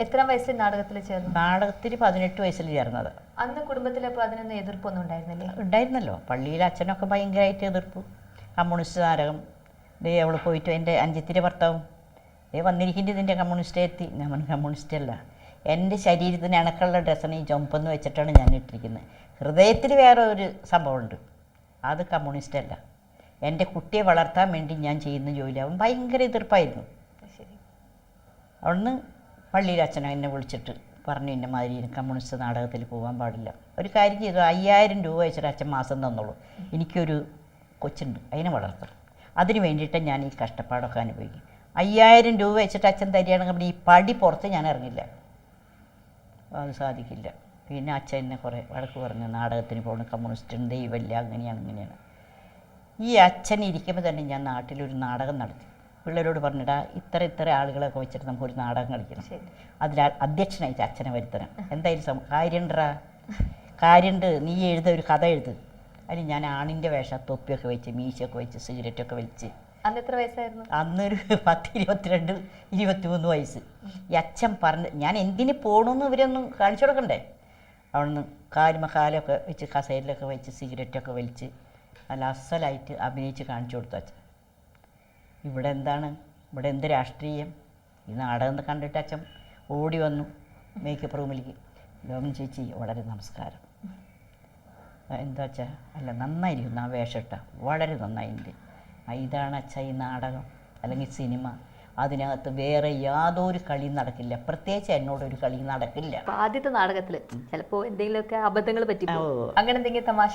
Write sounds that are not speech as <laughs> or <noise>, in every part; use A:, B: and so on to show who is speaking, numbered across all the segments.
A: എത്രാം വയസ്സിൽ നാടകത്തിൽ ചേർന്നു?
B: നാടകത്തിൽ പതിനെട്ട് വയസ്സിൽ ചേർന്നത്.
A: അന്ന് കുടുംബത്തിൽ അപ്പോൾ അതിനൊന്നും എതിർപ്പൊന്നും ഉണ്ടായിരുന്നില്ലേ?
B: ഉണ്ടായിരുന്നല്ലോ. പള്ളിയിൽ അച്ഛനൊക്കെ ഭയങ്കരമായിട്ട് എതിർപ്പ്. കമ്മ്യൂണിസ്റ്റ് നാടകം. ദേ അവൾ പോയിട്ട് എന്റെ അഞ്ചത്തിന്റെ ഭർത്താവും ദേ വന്നിരിക്കുന്നത് ഇതിന്റെ കമ്മ്യൂണിസ്റ്റ് എത്തി. ഞാൻ കമ്മ്യൂണിസ്റ്റ് അല്ല. എന്റെ ശരീരത്തിന് ഇണക്കുള്ള ഡ്രസ്സാണ് ഈ ചുമപ്പെന്ന് വെച്ചിട്ടാണ് ഞാൻ ഇട്ടിരിക്കുന്നത്. ഹൃദയത്തിൽ വേറെ ഒരു സംഭവമുണ്ട്. അത് കമ്മ്യൂണിസ്റ്റ് അല്ല. എന്റെ കുട്ടിയെ വളർത്താൻ വേണ്ടി ഞാൻ ചെയ്യുന്ന ജോലി. അവൻ ഭയങ്കര എതിർപ്പായിരുന്നു. അവിടുന്ന് പള്ളിയിൽ അച്ഛനെ എന്നെ വിളിച്ചിട്ട് പറഞ്ഞു ഇന്ന മാതിരി കമ്മ്യൂണിസ്റ്റ് നാടകത്തിൽ പോകാൻ പാടില്ല. ഒരു കാര്യം ചെയ്തു. അയ്യായിരം രൂപ വെച്ചിട്ട് അച്ഛൻ മാസം തന്നുള്ളൂ എനിക്കൊരു കൊച്ചുണ്ട്. അതിനെ വളർത്തണം. അതിന് വേണ്ടിയിട്ട് ഞാൻ ഈ കഷ്ടപ്പാടൊക്കെ അനുഭവിക്കും. അയ്യായിരം രൂപ വെച്ചിട്ട് അച്ഛൻ തരികയാണെങ്കിൽ ഈ പടി പുറത്ത് ഞാൻ ഇറങ്ങില്ല. അത് സാധിക്കില്ല. പിന്നെ അച്ഛൻ എന്നെ കുറേ വഴക്ക് പറഞ്ഞു. നാടകത്തിന് പോകണം കമ്മ്യൂണിസ്റ്റുണ്ട് ദൈവമില്ല അങ്ങനെയാണ് ഇങ്ങനെയാണ്. ഈ അച്ഛൻ ഇരിക്കുമ്പോൾ തന്നെ ഞാൻ നാട്ടിലൊരു നാടകം നടത്തി. പിള്ളേരോട് പറഞ്ഞിടാ ഇത്ര ഇത്ര ആളുകളൊക്കെ വെച്ചിട്ട് നമുക്കൊരു നാടകം കളിക്കണം. അതിൽ അധ്യക്ഷനായിട്ട് അച്ഛനെ വരുത്തണം. എന്തായാലും കാര്യണ്ടാ കാര്യമുണ്ട് നീ എഴുത ഒരു കഥ എഴുത്. അതിന് ഞാൻ ആണിന്റെ വേഷം തൊപ്പിയൊക്കെ വെച്ച് മീശയൊക്കെ വെച്ച് സിഗരറ്റൊക്കെ വലിച്ച്.
A: അന്ന് എത്ര വയസ്സായിരുന്നു?
B: അന്നൊരു പത്ത് ഇരുപത്തിരണ്ട് ഇരുപത്തിമൂന്ന് വയസ്സ്. ഈ അച്ഛൻ പറഞ്ഞ് ഞാൻ എന്തിന് പോകണമെന്ന് ഇവരൊന്നും കാണിച്ചു കൊടുക്കണ്ടേ? അവിടുന്ന് കാലുമ കാലൊക്കെ വെച്ച് കസേരയിലൊക്കെ വെച്ച് സിഗരറ്റൊക്കെ വലിച്ച് നല്ല അസലായിട്ട് അഭിനയിച്ച് കാണിച്ചു കൊടുത്തു അച്ഛൻ. ഇവിടെ എന്താണ് ഇവിടെ എന്ത് രാഷ്ട്രീയം? ഈ നാടകം കണ്ടിട്ട് അച്ഛൻ ഓടി വന്നു മേക്കപ്പ് റൂമിലേക്ക് ലോകം ചേച്ചി വളരെ നമസ്കാരം. എന്താ അച്ഛാ? അല്ല നന്നായിരിക്കുന്നു ആ വേഷം ഇട്ട വളരെ ആ, ഇതാണ് അച്ഛാ ഈ നാടകം അല്ലെങ്കിൽ സിനിമ. അതിനകത്ത് വേറെ യാതൊരു കളിയും നടക്കില്ല. പ്രത്യേകിച്ച് എന്നോട് ഒരു കളി നടക്കില്ല.
A: ആദ്യത്തെ നാടകത്തിൽ ചിലപ്പോ എന്തെങ്കിലുമൊക്കെ അബദ്ധങ്ങൾ പറ്റി. അങ്ങനെ എന്തെങ്കിലും തമാശ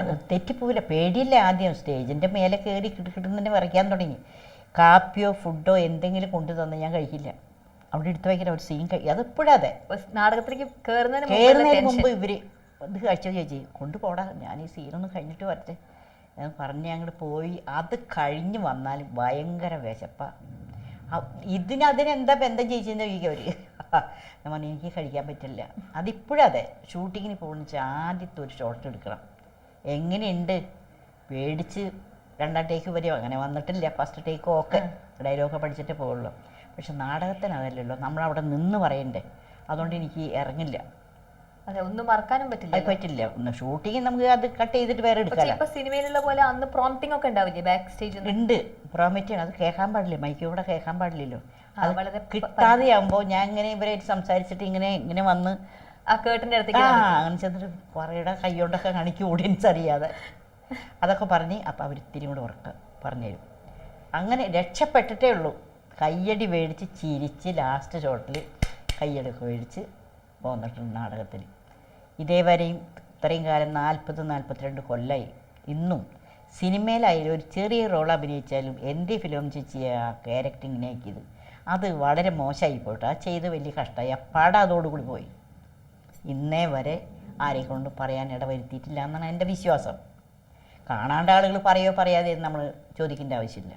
B: അത് തെറ്റിപ്പോവില്ല. പേടിയില്ല ആദ്യം സ്റ്റേജിന്റെ മേലെ കയറി കിടക്കിട്ടുന്നെ വരയ്ക്കാൻ തുടങ്ങി. കാപ്പിയോ ഫുഡോ എന്തെങ്കിലും കൊണ്ടു തന്നെ ഞാൻ കഴിക്കില്ല. അവിടെ എടുത്ത് വയ്ക്കുന്ന ഒരു സീൻ കഴി അത്.
A: നാടകത്തിലേക്ക് കേറുന്നതിന് നാടകത്തിലേക്ക്
B: കയറുന്നതിന് മുമ്പ് ഇവർ ഇത് കഴിച്ചോ ചേച്ചി കൊണ്ടുപോടാ ഞാൻ ഈ സീനൊന്നും കഴിഞ്ഞിട്ട് വരട്ടെ. എന്ന് പറഞ്ഞ് അങ്ങോട്ട് പോയി. അത് കഴിഞ്ഞ് വന്നാൽ ഭയങ്കര വിശപ്പ. ഇതിനതിനെന്താ ബന്ധം ചേച്ചിന്ന് ചോദിക്കുക അവർ <laughs> ഞാൻ പറഞ്ഞു എനിക്ക് കഴിക്കാൻ പറ്റില്ല. അതിപ്പോഴതെ ഷൂട്ടിങ്ങിന് പോകുന്ന ആദ്യത്തെ ഒരു ഷോട്ട് എടുക്കണം. എങ്ങനെയുണ്ട്? പേടിച്ച് രണ്ടാം ടേക്ക് വരെയോ അങ്ങനെ വന്നിട്ടില്ല. ഫസ്റ്റ് ടേക്ക് ഓക്കെ ഡയലോഗൊക്കെ പഠിച്ചിട്ടേ പോകുള്ളൂ പക്ഷെ നാടകത്തിന് അതല്ലല്ലോ. നമ്മളവിടെ നിന്ന് പറയണ്ടേ. അതുകൊണ്ട് എനിക്ക് ഇറങ്ങില്ല.
A: അതെ ഒന്നും മറക്കാനും പറ്റില്ല
B: അത് പറ്റില്ല. ഷൂട്ടിങ് നമുക്ക് അത് കട്ട് ചെയ്തിട്ട് വേറെ എടുക്കാം
A: ഇപ്പൊ സിനിമയിലുള്ള പോലെ അന്ന് പ്രോംപ്റ്റിംഗ് ഒക്കെ ഉണ്ടാവില്ലേ? ബാക്ക് സ്റ്റേജിൽ
B: ഉണ്ട്. പ്രോമിറ്റ് അത് കേൾക്കാൻ പാടില്ല? മൈക്കൂടെ കേൾക്കാൻ പാടില്ലല്ലോ.
A: ആ,
B: അത്
A: വളരെ
B: കിട്ടാതെ ആകുമ്പോൾ ഞാൻ ഇങ്ങനെ ഇവരായിട്ട് സംസാരിച്ചിട്ട് ഇങ്ങനെ ഇങ്ങനെ വന്ന്
A: ആ കേട്ടിന്റെ
B: ആ
A: അടുത്തേക്ക്
B: അങ്ങനെ ചെന്നിട്ട് പറയുടെ കൈകൊണ്ടൊക്കെ കാണിക്കും ഓഡിയൻസ് അറിയാതെ. അതൊക്കെ പറഞ്ഞ് അപ്പോൾ അവർ ഇത്തിരി കൂടെ ഉറക്ക പറഞ്ഞു തരും. അങ്ങനെ രക്ഷപ്പെട്ടിട്ടേ ഉള്ളൂ. കയ്യടി മേടിച്ച് ചിരിച്ച് ലാസ്റ്റ് ഷോട്ടിൽ കയ്യടി മേടിച്ച് പോന്നിട്ടുണ്ട് നാടകത്തിൽ. ഇതേവരെയും ഇത്രയും കാലം നാൽപ്പത് നാൽപ്പത്തിരണ്ട് കൊല്ലമായി ഇന്നും സിനിമയിലായാലും ഒരു ചെറിയ റോൾ അഭിനയിച്ചാലും എന്റെ ഫിലിം ചേച്ചി ആ ക്യാരക്ടർ ഇങ്ങനെ ആക്കിയത് അത് വളരെ മോശമായി പോയിട്ട് ആ ചെയ്ത് വലിയ കഷ്ടമായി അപ്പാടെ അതോടുകൂടി പോയി. ഇന്നേ വരെ ആരെക്കൊണ്ട് കൊണ്ട് പറയാൻ ഇടവരുത്തിയിട്ടില്ല എന്നാണ് എന്റെ വിശ്വാസം. കാണാണ്ട ആളുകൾ പറയോ പറയാതെ നമ്മൾ ചോദിക്കേണ്ട ആവശ്യമില്ല.